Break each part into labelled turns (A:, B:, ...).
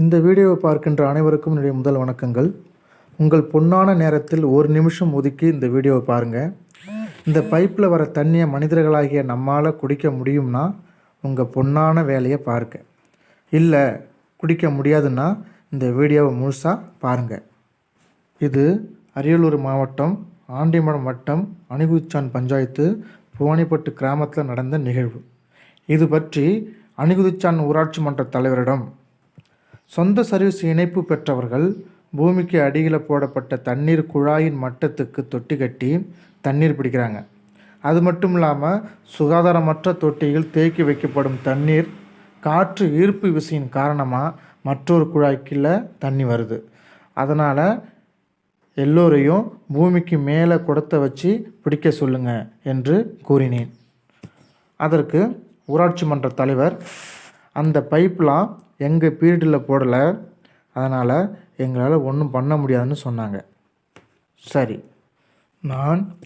A: இந்த வீடியோவை பார்க்கின்ற அனைவருக்கும் என்னுடைய முதல் வணக்கங்கள். உங்கள் பொன்னான நேரத்தில் ஒரு நிமிஷம் ஒதுக்கி இந்த வீடியோவை பாருங்கள் இந்த பைப்பில் வர தண்ணியை மனிதர்களாகிய நம்மால் குடிக்க முடியும்னா உங்கள் பொன்னான வேலையை பாருங்க. இல்லை குடிக்க முடியாதுன்னா இந்த வீடியோவை முழுசாக பாருங்கள் இது அரியலூர் மாவட்டம் ஆண்டிமடம் வட்டம் அணிகுச்சான் பஞ்சாயத்து புவானிப்பட்டு கிராமத்தில் நடந்த நிகழ்வு. இது பற்றி அணிகுதிச்சான் ஊராட்சி மன்ற தலைவரிடம் சொந்த சர்வீஸ் இணைப்பு பெற்றவர்கள் பூமிக்கு அடியில் போடப்பட்ட தண்ணீர் குழாயின் மட்டத்துக்கு தொட்டி கட்டி தண்ணீர் பிடிக்கிறாங்க. அது மட்டும் இல்லாமல் சுகாதாரமற்ற தொட்டியில் தேக்கி வைக்கப்படும் தண்ணீர் காற்று ஈர்ப்பு விசையின் காரணமாக மற்றொரு குழாய்க்குள்ள தண்ணி வருது. அதனால் எல்லோரையும் பூமிக்கு மேலே குடத்தை வச்சு பிடிக்க சொல்லுங்க என்று கூறினேன். அதற்கு ஊராட்சி மன்ற தலைவர் அந்த பைப்லாம் எங்கள் பீரியடில் போடலை. அதனால் எங்களால் ஒன்றும் பண்ண முடியாதுன்னு சொன்னாங்க. சரி. நான்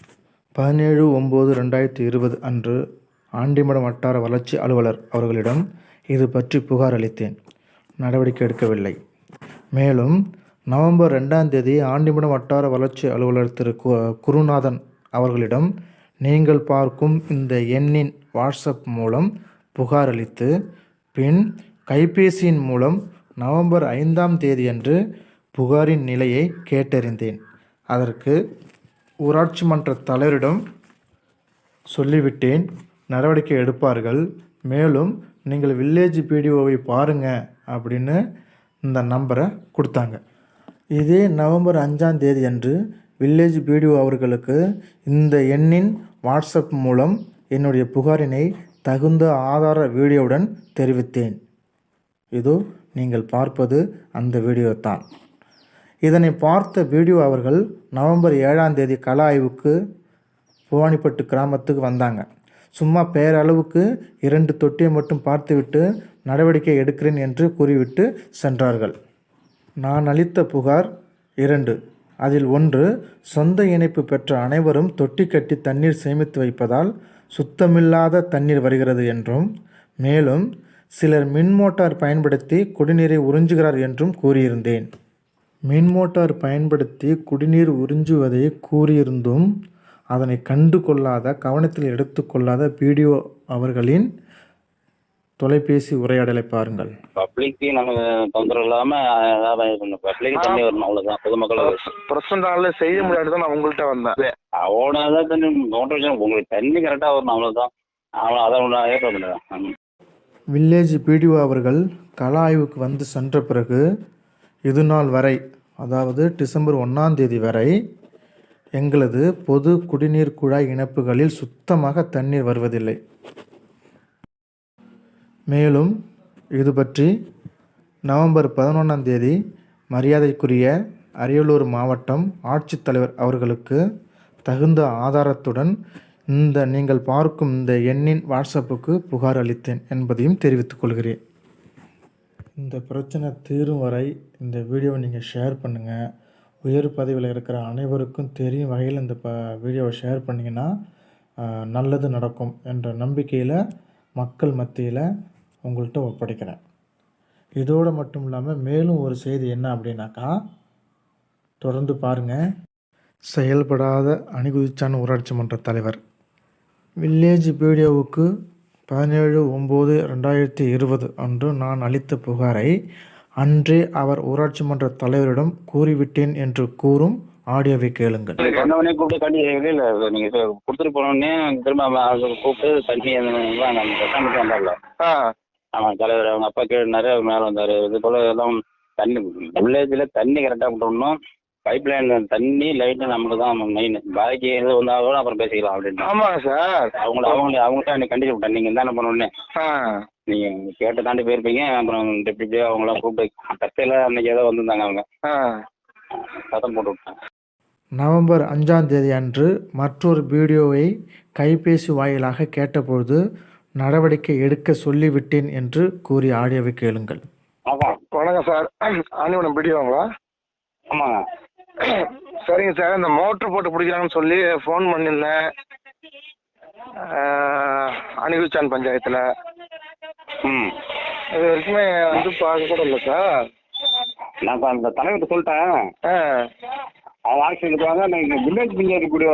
A: பதினேழு ஒம்பது ரெண்டாயிரத்தி இருபது அன்று ஆண்டிமடம் வட்டார வளர்ச்சி அலுவலர் அவர்களிடம் இது பற்றி புகார் அளித்தேன். நடவடிக்கை எடுக்கவில்லை. மேலும் நவம்பர் ரெண்டாம் தேதி ஆண்டிமடம் வட்டார வளர்ச்சி அலுவலர் திரு கு குருநாதன் அவர்களிடம் நீங்கள் பார்க்கும் இந்த எண்ணின் வாட்ஸ்அப் மூலம் புகார் அளித்து பின் கைபேசியின் மூலம் நவம்பர் ஐந்தாம் தேதியன்று புகாரின் நிலையை கேட்டறிந்தேன். அதற்கு ஊராட்சி மன்ற தலைவரிடம் சொல்லிவிட்டேன். நடவடிக்கை எடுப்பார்கள். மேலும் நீங்கள் வில்லேஜ் பிடிஓவை பாருங்க அப்படின்னு இந்த நம்பரை கொடுத்தாங்க. இதே நவம்பர் அஞ்சாம் தேதி அன்று வில்லேஜ் பிடிஓ அவர்களுக்கு இந்த எண்ணின் வாட்ஸ்அப் மூலம் என்னுடைய புகாரினை தகுந்த ஆதார வீடியோவுடன் தெரிவித்தேன். இதோ நீங்கள் பார்ப்பது அந்த வீடியோ தான் இதனை பார்த்த வீடியோ அவர்கள் நவம்பர் ஏழாம் தேதி கள ஆய்வுக்கு புவானிப்பட்டு கிராமத்துக்கு வந்தாங்க. சும்மா பேரளவுக்கு இரண்டு தொட்டியை மட்டும் பார்த்துவிட்டு நடவடிக்கை எடுக்கிறேன் என்று கூறிவிட்டு சென்றார்கள். நான் அளித்த புகார் இரண்டு. அதில் ஒன்று சொந்த இணைப்பு பெற்ற அனைவரும் தொட்டி கட்டி தண்ணீர் சேமித்து வைப்பதால் சுத்தமில்லாத தண்ணீர் வருகிறது என்றும் மேலும் சிலர் மின் மோட்டார் பயன்படுத்தி குடிநீரை உறிஞ்சுகிறார் என்றும் கூறியிருந்தேன். மின் மோட்டார் பயன்படுத்தி குடிநீர் உறிஞ்சுவதை கூறியிருந்தும் அதனை கண்டு கொள்ளாத கவனத்தில் எடுத்துக்கொள்ளாத பிடிஓ அவர்களின் தொலைபேசி உரையாடலை பாருங்கள்.
B: பப்ளிக்கு நமக்கு தொந்தரவு இல்லாம பப்ளிக் தண்ணி வரணும். அவ்வளவுதான். பொதுமக்களுக்கு
C: பிரசன்ட் நாளில் செய்ய முடியாது தான் நான் உங்கள்கிட்ட வந்தேன்.
B: அவ்வளோதான் தண்ணி உங்களுக்கு தண்ணி கரெக்டாக வரணும். அவ்வளோதான் அவ்வளோ அதை ஏற்பாடு பண்ணுறேன்
A: வில்லேஜ் பிடிஓ அவர்கள் கள ஆய்வுக்கு வந்து சென்ற பிறகு இது நாள் வரை அதாவது டிசம்பர் ஒன்றாம் தேதி வரை எங்களது பொது குடிநீர் குழாய் இணைப்புகளில் சுத்தமாக தண்ணீர் வருவதில்லை. மேலும் இது பற்றி நவம்பர் பதினொன்றாம் தேதி மரியாதைக்குரிய அரியலூர் மாவட்டம் ஆட்சித்தலைவர் அவர்களுக்கு தகுந்த ஆதாரத்துடன் இந்த நீங்கள் பார்க்கும் இந்த எண்ணின் வாட்ஸ்அப்புக்கு புகார் அளித்தேன் என்பதையும் தெரிவித்துக் கொள்கிறேன். இந்த பிரச்சனை தீரும் வரை இந்த வீடியோவை நீங்கள் ஷேர் பண்ணுங்கள் உயர் பதவியில் இருக்கிற அனைவருக்கும் தெரியும் வகையில் இந்த ப வீடியோவை ஷேர் பண்ணிங்கன்னா நல்லது நடக்கும் என்ற நம்பிக்கையில் மக்கள் மத்தியில் உங்கள்கிட்ட ஒப்படைக்கிறேன். இதோடு மட்டும் இல்லாமல் மேலும் ஒரு செய்தி என்ன அப்படின்னாக்கா தொடர்ந்து பாருங்கள் செயல்படாத அணிகுதிச்சான் ஊராட்சி மன்ற தலைவர். வில்லேஜ் பிடிஓவுக்கு பதினேழு ஒம்பது ரெண்டாயிரத்தி இருபது அன்று நான் அளித்த புகாரை அன்றே அவர் ஊராட்சி மன்ற தலைவரிடம் கூறிவிட்டேன் என்று கூறும் ஆடியோவை கேளுங்கள்.
B: சொன்னவொடனே கூப்பிட்டு தண்ணி இல்லை. நீங்கள் கொடுத்துட்டு போனோடனே திரும்ப கூப்பிட்டு தண்ணி கட்டாமட்டு வந்தார்ல ஆமாம் தலைவர் அவங்க அப்பா கேட்டாரு அவர் மேலே வந்தார். இது போல் எல்லாம் தண்ணி வில்லேஜில் தண்ணி கரெக்டாக விட்டோம்னா பைப் லைன் தண்ணி லைட்டு நமக்கு தான் மெயின் பாக்கி எது வந்தால் கூட அப்புறம் பேசிக்கலாம் அப்படின்ட்டு
C: ஆமாங்க சார்.
B: அவங்கள அவங்க அவங்கள்ட்ட எனக்கு கண்டிச்சு விட்டேன். நீங்கள் தானே பண்ணோடனே
C: ஆ.
B: நீங்கள் கேட்டு தாண்டி போயிருப்பீங்க. அப்புறம் டெப்யூட்டி அவங்களாம் கூப்பிட்டு கத்தையில் அன்னைக்கு ஏதோ வந்திருந்தாங்க அவங்க. சத்தம் போட்டு விட்டேன்.
A: நவம்பர் அஞ்சாம் தேதி அன்று மற்றொரு வீடியோவை கைபேசி வாயிலாக கேட்டபொழுது நடவடிக்கை எடுக்க சொல்லிவிட்டேன் என்று கூறி ஆடியோவை கேளுங்கள்.
C: வணக்கம் சார். ஆண்டிவனம் பிடிவாங்களா
B: ஆமாங்க.
C: சரிங்க சார் இந்த மோட்ரு போட்டு பிடிக்கிறாங்கன்னு சொல்லி ஃபோன் பண்ணியிருந்தேன். அணிகுச்சான் பஞ்சாயத்தில்.
B: ம்.
C: இது வரைக்குமே வந்து பார்க்க கூட இல்லை சார்.
B: நான் இப்போ அந்த தலைவர்கிட்ட சொல்லிட்டேன்.
C: ஆ.
B: அது ஆக்சிடென்ட் வாங்க நீங்கள் வில்லேஜ் பில்லேஜ் கூட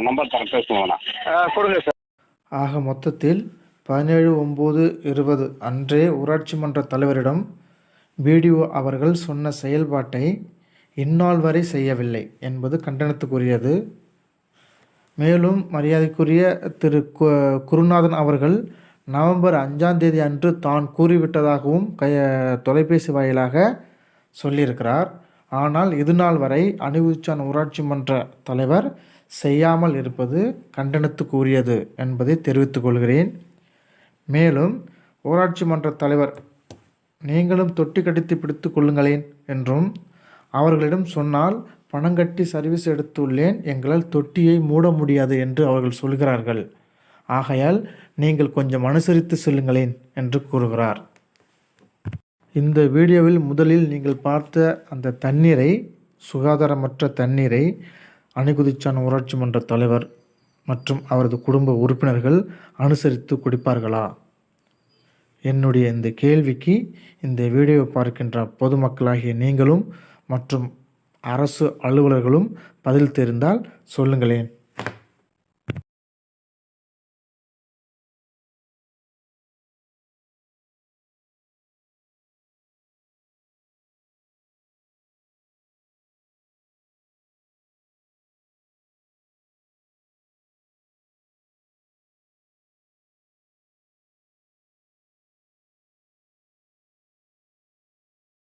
B: நம்பர் தர பேசுவோம்
C: ஆ கொடுங்க சார்.
A: ஆக மொத்தத்தில் பதினேழு ஒம்பது இருபது அன்றே ஊராட்சி மன்ற தலைவரிடம் பிடிஓ அவர்கள் சொன்ன செயல்பாட்டை இந்நாள் வரை செய்யவில்லை என்பது கண்டனத்துக்குரியது. மேலும் மரியாதைக்குரிய திரு கு குருநாதன் அவர்கள் நவம்பர் அஞ்சாம் தேதி அன்று தான் கூறிவிட்டதாகவும் கைய தொலைபேசி வாயிலாக சொல்லியிருக்கிறார். ஆனால் இது நாள் வரை அணிவுச்சான் ஊராட்சி மன்ற தலைவர் செய்யாமல் இருப்பது கண்டனத்துக்குரியது என்பதை தெரிவித்துக் கொள்கிறேன். மேலும் ஊராட்சி மன்ற தலைவர் நீங்களும் தொட்டி கடித்து பிடித்து கொள்ளுங்களேன் என்றும் அவர்களிடம் சொன்னால் பணம் கட்டி சர்வீஸ் எடுத்துள்ளேன் எங்களால் தொட்டியை மூட முடியாது என்று அவர்கள் சொல்கிறார்கள். ஆகையால் நீங்கள் கொஞ்சம் அனுசரித்து செல்லுங்களேன் என்று கூறுகிறார். இந்த வீடியோவில் முதலில் நீங்கள் பார்த்த அந்த தண்ணீரை சுகாதாரமற்ற தண்ணீரை அணிகுதிச்சான் ஊராட்சி மன்ற தலைவர் மற்றும் அவரது குடும்ப உறுப்பினர்கள் அனுசரித்து குடிப்பார்களா? என்னுடைய இந்த கேள்விக்கு இந்த வீடியோவை பார்க்கின்ற பொதுமக்களாகிய நீங்களும் மற்றும் அரசு அலுவலர்களும் பதில் தெரிந்தால் சொல்லுங்களேன்.